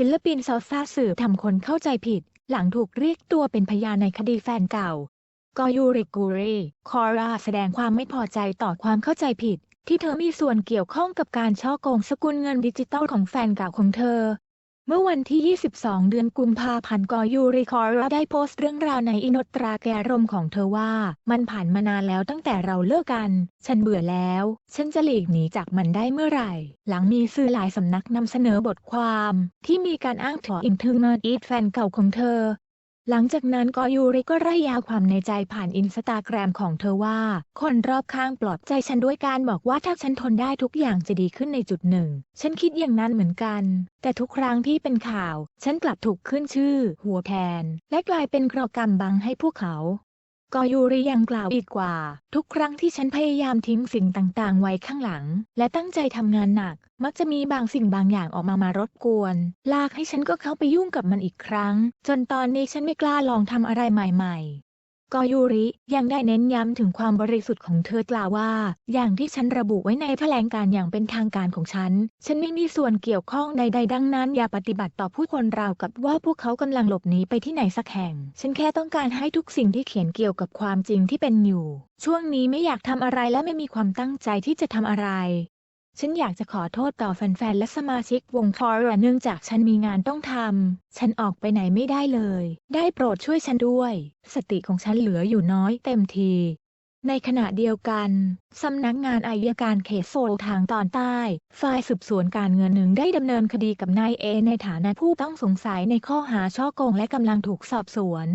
ศิลปินซาซ่าสืบทำคนเข้าใจผิด หลังถูกเรียกตัวเป็นพยานในคดีแฟนเก่า กอยูริกูรี คอราแสดงความไม่พอใจต่อความเข้าใจผิด ที่เธอมีส่วนเกี่ยวข้องกับการช่อโกงสกุลเงินดิจิตอลของแฟนเก่าของเธอ เมื่อวันที่ 22 เดือนกุมภาพันธ์กอยูริคอราได้โพสต์เรื่องราวในอินสตราแกรมของเธอว่า มันผ่านมานานแล้วตั้งแต่เราเลิกกัน ฉันเบื่อแล้ว ฉันจะหลีกหนีจากมันได้เมื่อไหร่ หลังมีสื่อหลายสำนักนำเสนอบทความ ที่มีการอ้างถึงอินเทอร์เน็ตแฟนเก่าของเธอ หลังจากนั้นกอยูริก็ไร่ยาวความในใจผ่านอินสตาแกรมของเธอว่า คนรอบข้างปลอบใจฉันด้วยการบอกว่าถ้าฉันทนได้ทุกอย่างจะดีขึ้นในจุดหนึ่ง ฉันคิดอย่างนั้นเหมือนกัน แต่ทุกครั้งที่เป็นข่าว ฉันกลับถูกขึ้นชื่อ หัวแทน และกลายเป็นกรอกำบังให้พวกเขา กอยูริยังกล่าวอีกว่า ทุกครั้งที่ฉันพยายามทิ้งสิ่งต่างๆ ไว้ข้างหลัง และตั้งใจทำงานหนัก มักจะมีบางสิ่งบางอย่างออกมามารบกวน ลากให้ฉันก็เข้าไปยุ่งกับมันอีกครั้ง จนตอนนี้ฉันไม่กล้าลองทำอะไรใหม่ๆ กอยูริยังได้เน้นย้ำถึงความบริสุทธิ์ของเธอกล่าวว่า อย่างที่ฉันระบุไว้ในแถลงการ์อย่างเป็นทางการของฉัน ฉันไม่มีส่วนเกี่ยวข้องใดๆดังนั้น อย่าปฏิบัติต่อผู้คนราวกับว่าพวกเขากำลังหลบหนีไปที่ไหนสักแห่ง ฉันแค่ต้องการให้ทุกสิ่งที่เขียนเกี่ยวกับความจริงที่เป็นอยู่ ช่วงนี้ไม่อยากทำอะไรและไม่มีความตั้งใจที่จะทำอะไร ฉันอยากจะขอโทษต่อแฟนๆ และสมาชิกวงคอร์เนื่องจากฉันมีงานต้องทำ ฉันออกไปไหนไม่ได้เลย ได้โปรดช่วยฉันด้วย สติของฉันเหลืออยู่น้อยเต็มที ในขณะเดียวกัน สำนักงานอายการเขตโซลทางตอนใต้ ฝ่ายสืบสวนการเงินหนึ่งได้ดำเนินคดีกับนายเอในฐานะผู้ต้องสงสัยในข้อหาช่อโกงและกำลังถูกสอบสวน